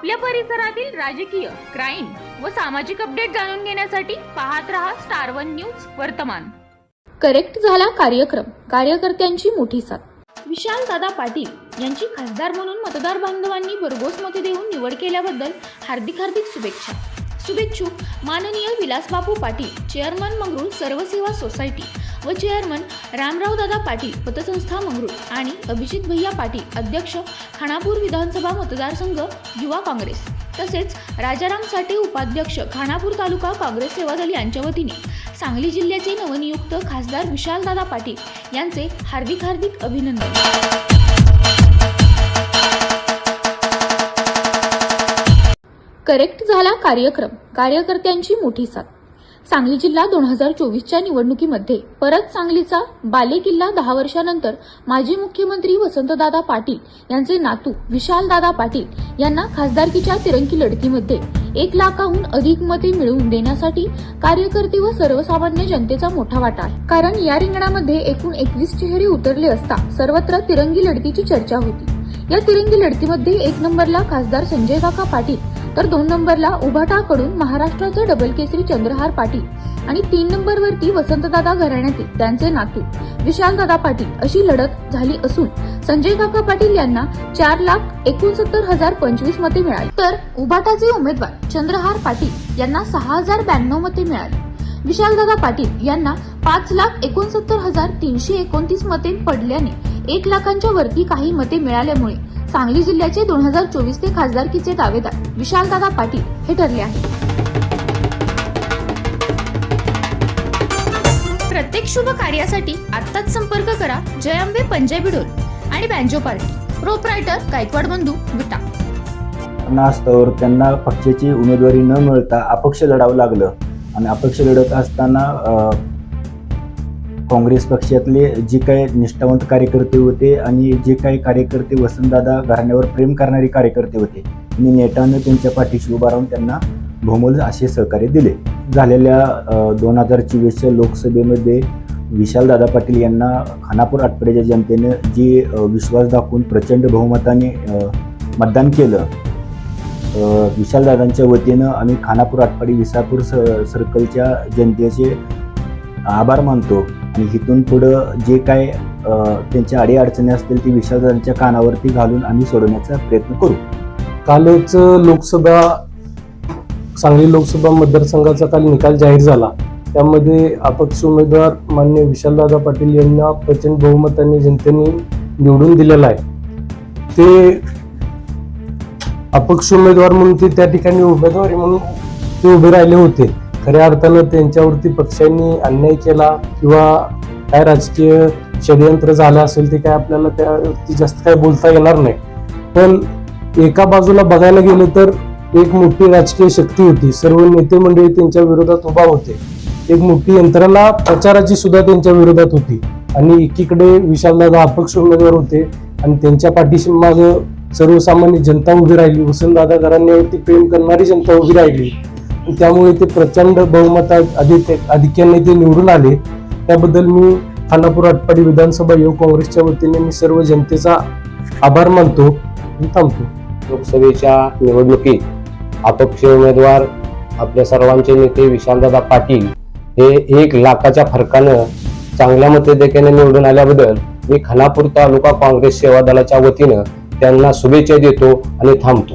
आपल्या परिसरातील राजकीय क्राईम व सामाजिक अपडेट जाणून घेण्यासाठी पाहत रहा स्टार वन न्यूज वर्तमान. करेक्ट झाला कार्यक्रम. कार्यकर्त्यांची मोठी साथ. विशाल दादा पाटील यांची खासदार म्हणून मतदार बांधवांनी भरघोस मते देऊन निवड केल्याबद्दल हार्दिक हार्दिक शुभेच्छा. शुभेच्छुक माननीय विलासबापू पाटील चेअरमन मंगरूळ सर्वसेवा सोसायटी व चेअरमन रामराव दादा पाटील पतसंस्था मंगरूळ आणि अभिजित भैया पाटील अध्यक्ष खानापूर विधानसभा मतदारसंघ युवा काँग्रेस. तसेच राजाराम साठे उपाध्यक्ष खानापूर तालुका काँग्रेस सेवा दल यांच्या वतीने सांगली जिल्ह्याचे नवनियुक्त खासदार विशालदादा पाटील यांचे हार्दिक हार्दिक अभिनंदन. करेक्ट झाला कार्यक्रम. कार्यकर्त्यांची मोठी साथ. सांगली जिल्हा दोन हजार चोवीसच्या निवडणुकीमध्ये परत सांगलीचा बाले किल्ला दहा वर्षानंतर माजी मुख्यमंत्री वसंतदादा पाटील यांचे नातू विशालदादा पाटील यांना खासदारकीच्या तिरंगी लढतीमध्ये एक लाखाहून अधिक मते मिळवून देण्यासाठी कार्यकर्ते व सर्वसामान्य जनतेचा मोठा वाटा आहे. कारण या रिंगणामध्ये एकूण एकवीस चेहरे उतरले असता सर्वत्र तिरंगी लढतीची चर्चा होती. या तिरंगी लढतीमध्ये एक नंबरला खासदार संजय काका पाटील तर दोन नंबरला उभाटाकडून महाराष्ट्राचे डबल केसरी चंद्रहार पाटील आणि तीन नंबरवरती वसंतदादा घराण्यातील त्यांचे नातू विशालदादा पाटील अशी लढत झाली असून संजय काका पाटील यांना चार लाख एकोणसत्तर हजार पंचवीस मते मिळाली. तर उभाटाचे उमेदवार चंद्रहार पाटील यांना सहा हजार ब्याण्णव मते मिळाली. विशालदादा पाटील यांना पाच लाख एकोणसत्तर हजार तीनशे एकोणतीस मते पडल्याने एक लाखांच्या वरती काही मते मिळाल्यामुळे सांगली जिल्ह्याचे दोन हजार चोवीस ते खासदारकीचे दावेदार विशालदादा पाटील हे ठरले आहेत. प्रत्येक शुभ कार्यासाठी आत्ताच संपर्क करा जयांबे पंजाबी डोल आणि बँजो पार्टी. प्रोपरायटर गायकवाड बंधू विटा. नास्तवर त्यांना पक्षाची उमेदवारी न मिळता अपक्ष लढावं लागलं. आणि अपक्ष लढत असताना अ, काँग्रेस पक्षातले जे काही निष्ठावंत कार्यकर्ते होते आणि जे काही कार्यकर्ते वसंतदादा घराण्यावर प्रेम करणारे कार्यकर्ते होते आणि नेटानं त्यांच्या पाठीशी उभा राहून त्यांना बहुमोल असे सहकार्य दिले. झालेल्या दोन हजार चोवीसच्या लोकसभेमध्ये विशालदादा पाटील यांना खानापूर आटपाड्याच्या जनतेनं जे विश्वास दाखवून प्रचंड बहुमताने मतदान केलं विशालदादांच्या वतीनं आम्ही खानापूर आटपाडी विसापूर स सर्कलच्या जनतेचे आभार मानतो. आणि इथून पुढं जे काय त्यांच्या अडीअडचणी असतील ती विषादांच्या कानावरती घालून आम्ही सोडवण्याचा प्रयत्न करू. कालच लोकसभा सांगली लोकसभा मतदारसंघाचा काल निकाल जाहीर झाला. त्यामध्ये अपक्ष उमेदवार मान्य विशालदादा पाटील यांना प्रचंड बहुमताने जनतेने निवडून दिलेला आहे. ते अपक्ष उमेदवार म्हणून ते त्या ठिकाणी उमेदवारी म्हणून ते उभे राहिले होते. खऱ्या अर्थानं त्यांच्यावरती पक्षांनी अन्याय केला किंवा काय राजकीय षडयंत्र झालं असेल ते काय आपल्याला त्यावरती जास्त काय बोलता येणार नाही. पण एका बाजूला बघायला गेलं तर एक मोठी राजकीय शक्ती होती. सर्व नेते मंडळी त्यांच्या विरोधात उभा होते. एक मोठी यंत्रणा प्रचाराची सुद्धा त्यांच्या विरोधात होती. आणि एकीकडे विशालदादा अपक्ष उमेदवार होते आणि त्यांच्या पाठीशी माग सर्वसामान्य जनता उभी राहिली. वसंतदादा घराण्यावरती प्रेम करणारी जनता उभी राहिली. त्यामुळे ते प्रचंड बहुमतात अधिक अधिक्याने ते निवडून आले. त्याबद्दल मी खानापूर आटपाडी विधानसभा युवक काँग्रेसच्या वतीने मी सर्व जनतेचा आभार मानतो थांबतो. लोकसभेच्या निवडणुकीत अपक्ष उमेदवार आपल्या सर्वांचे नेते विशालदादा पाटील हे एक लाखाच्या फरकानं चांगल्या मतदेक्याने निवडून आल्याबद्दल मी खानापूर तालुका काँग्रेस सेवा दलाच्या वतीनं त्यांना शुभेच्छा देतो आणि थांबतो.